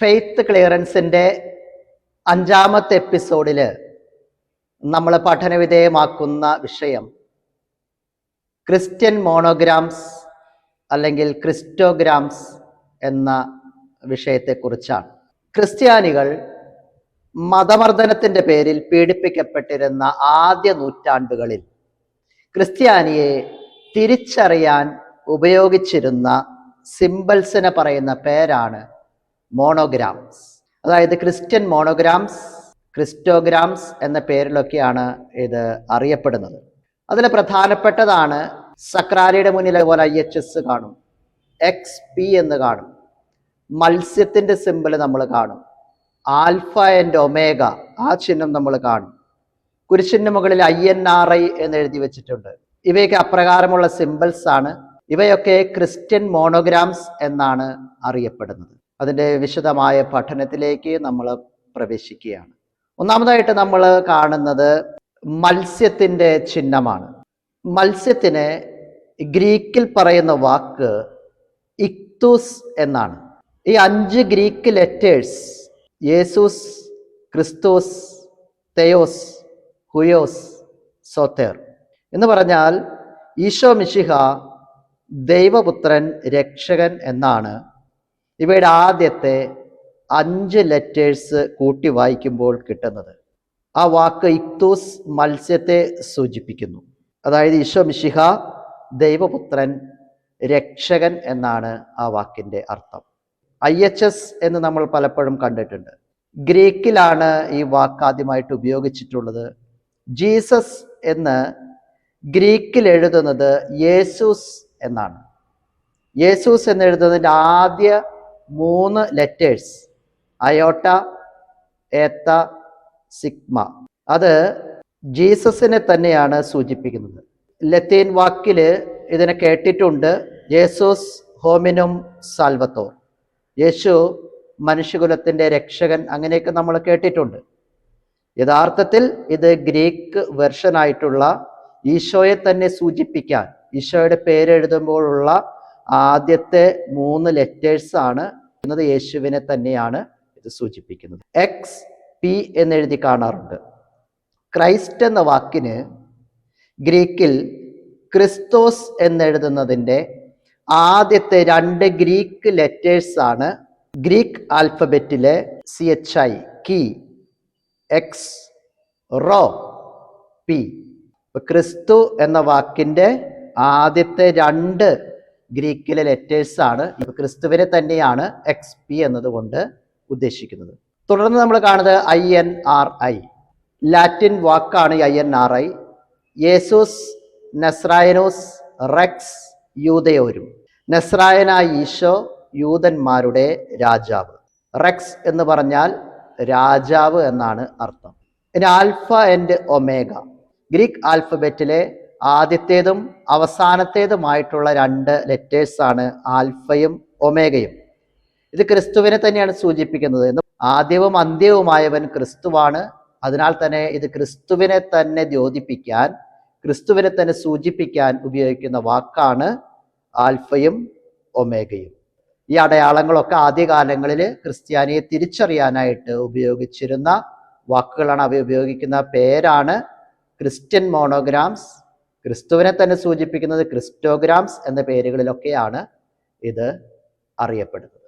Faith ക്ലിയറൻസിന്റെ അഞ്ചാമത്തെ എപ്പിസോഡിൽ നമ്മൾ പഠനവിധേയമാക്കുന്ന വിഷയം ക്രിസ്ത്യൻ മോണോഗ്രാംസ് അല്ലെങ്കിൽ ക്രിസ്റ്റോഗ്രാംസ് എന്ന വിഷയത്തെക്കുറിച്ചാണ്. ക്രിസ്ത്യാനികൾ മതമർദ്ദനത്തിന്റെ പേരിൽ പീഡിപ്പിക്കപ്പെട്ടിരുന്ന ആദ്യ നൂറ്റാണ്ടുകളിൽ ക്രിസ്ത്യാനിയെ തിരിച്ചറിയാൻ ഉപയോഗിച്ചിരുന്ന സിംബൽസിനെ പറയുന്ന പേരാണ് മോണോഗ്രാംസ് അതായത് ക്രിസ്ത്യൻ മോണോഗ്രാംസ് ക്രിസ്റ്റോഗ്രാംസ് എന്ന പേരിലൊക്കെയാണ് ഇത് അറിയപ്പെടുന്നത്. അതിൽ പ്രധാനപ്പെട്ടതാണ് സക്രാലിയുടെ മുന്നിൽ അതുപോലെ ഐ എച്ച് എസ് കാണും എക്സ് പി എന്ന് കാണും മത്സ്യത്തിന്റെ സിമ്പിൾ നമ്മൾ കാണും ആൽഫ ആൻഡ് ഒമേഗ ആ ചിഹ്നം നമ്മൾ കാണും. കുരിശിന് മുകളിൽ ഐ എൻ ആർ ഐ എന്ന് എഴുതി വെച്ചിട്ടുണ്ട്. ഇവയൊക്കെ അപ്രകാരമുള്ള സിമ്പിൾസ് ആണ്. ഇവയൊക്കെ ക്രിസ്ത്യൻ മോണോഗ്രാംസ് എന്നാണ് അറിയപ്പെടുന്നത്. അതിന്റെ വിശദമായ പഠനത്തിലേക്ക് നമ്മൾ പ്രവേശിക്കുകയാണ്. ഒന്നാമതായിട്ട് നമ്മൾ കാണുന്നത് മത്സ്യത്തിന്റെ ചിഹ്നമാണ്. മത്സ്യത്തിന് ഗ്രീക്കിൽ പറയുന്ന വാക്ക് ഇക്തൂസ് എന്നാണ്. ഈ അഞ്ച് ഗ്രീക്ക് ലെറ്റേഴ്സ് യേസൂസ് ക്രിസ്തോസ് തെയോസ് ഹുയോസ് സോത്തേർ. എന്ന് പറഞ്ഞാൽ ഈശോ മിശിഹ ദൈവപുത്രൻ രക്ഷകൻ എന്നാണ് ഇവയുടെ ആദ്യത്തെ അഞ്ച് ലെറ്റേഴ്സ് കൂട്ടി വായിക്കുമ്പോൾ കിട്ടുന്നത്. ആ വാക്ക് ഇക്തൂസ് മത്സ്യത്തെ സൂചിപ്പിക്കുന്നു. അതായത് ഈശോ മിശിഹ ദൈവപുത്രൻ രക്ഷകൻ എന്നാണ് ആ വാക്കിന്റെ അർത്ഥം. ഐ എച്ച് എസ് എന്ന് നമ്മൾ പലപ്പോഴും കണ്ടിട്ടുണ്ട്. ഗ്രീക്കിലാണ് ഈ വാക്ക് ആദ്യമായിട്ട് ഉപയോഗിച്ചിട്ടുള്ളത്. ജീസസ് എന്ന് ഗ്രീക്കിൽ എഴുതുന്നത് യേസൂസ് എന്നാണ്. യേസൂസ് എന്ന് എഴുതുന്നതിന്റെ ആദ്യ മൂന്ന് ലെറ്റേഴ്സ് അയോട്ട ഏത്ത സിഗ്മ. അത് ജീസസിനെ തന്നെയാണ് സൂചിപ്പിക്കുന്നത്. ലത്തീൻ വാക്കിൽ ഇതിനെ കേട്ടിട്ടുണ്ട് യേസൂസ് ഹോമിനും സാൽവത്തോർ. യേശു മനുഷ്യകുലത്തിന്റെ രക്ഷകൻ അങ്ങനെയൊക്കെ നമ്മൾ കേട്ടിട്ടുണ്ട്. യഥാർത്ഥത്തിൽ ഇത് ഗ്രീക്ക് വെർഷനായിട്ടുള്ള ഈശോയെ തന്നെ സൂചിപ്പിക്കാൻ. ഈശോയുടെ പേരെഴുതുമ്പോഴുള്ള ആദ്യത്തെ മൂന്ന് ലെറ്റേഴ്സ് ആണ് എന്നത് യേശുവിനെ തന്നെയാണ് ഇത് സൂചിപ്പിക്കുന്നത്. എക്സ് പി എന്നെഴുതി കാണാറുണ്ട്. ക്രൈസ്റ്റ് എന്ന വാക്കിന് ഗ്രീക്കിൽ ക്രിസ്തോസ് എന്നെഴുതുന്നതിന്റെ ആദ്യത്തെ രണ്ട് ഗ്രീക്ക് ലെറ്റേഴ്സ് ആണ് Greek ആൽഫബറ്റിലെ C H I chi X rho P ക്രിസ്തു എന്ന വാക്കിന്റെ ആദ്യത്തെ രണ്ട് ഗ്രീക്കിലെ ലെറ്റേഴ്സ് ആണ്. ക്രിസ്തുവിനെ തന്നെയാണ് എക്സ് പി എന്നതുകൊണ്ട് ഉദ്ദേശിക്കുന്നത്. തുടർന്ന് നമ്മൾ കാണുന്നത് I N R I Latin വാക്കാണ് I N R I Jesus നസ്രായനോസ് Rex യൂതയോരും നസ്രായനായ ഈശോ യൂതന്മാരുടെ രാജാവ്. റെക്സ് എന്ന് പറഞ്ഞാൽ രാജാവ് എന്നാണ് അർത്ഥം. ഇനി ആൽഫ ആൻഡ് ഒമേഗ. ഗ്രീക്ക് ആൽഫബറ്റിലെ ആദ്യത്തേതും അവസാനത്തേതുമായിട്ടുള്ള രണ്ട് ലെറ്റേഴ്സാണ് ആൽഫയും ഒമേഗയും. ഇത് ക്രിസ്തുവിനെ തന്നെയാണ് സൂചിപ്പിക്കുന്നത്. ആദ്യവും അന്ത്യവുമായവൻ ക്രിസ്തുവാണ്. അതിനാൽ തന്നെ ഇത് ക്രിസ്തുവിനെ തന്നെ ദ്യോതിപ്പിക്കാൻ ക്രിസ്തുവിനെ തന്നെ സൂചിപ്പിക്കാൻ ഉപയോഗിക്കുന്ന വാക്കാണ് ആൽഫയും ഒമേഗയും. ഈ അടയാളങ്ങളൊക്കെ ആദ്യകാലങ്ങളിൽ ക്രിസ്ത്യാനിയെ തിരിച്ചറിയാനായിട്ട് ഉപയോഗിച്ചിരുന്ന വാക്കുകളാണ്. അവ ഉപയോഗിക്കുന്ന പേരാണ് ക്രിസ്ത്യൻ മോണോഗ്രാംസ് ക്രിസ്തുവിനെ തന്നെ സൂചിപ്പിക്കുന്നത് ക്രിസ്റ്റോഗ്രാംസ് എന്ന പേരുകളിലൊക്കെയാണ് ഇത് അറിയപ്പെടുന്നത്.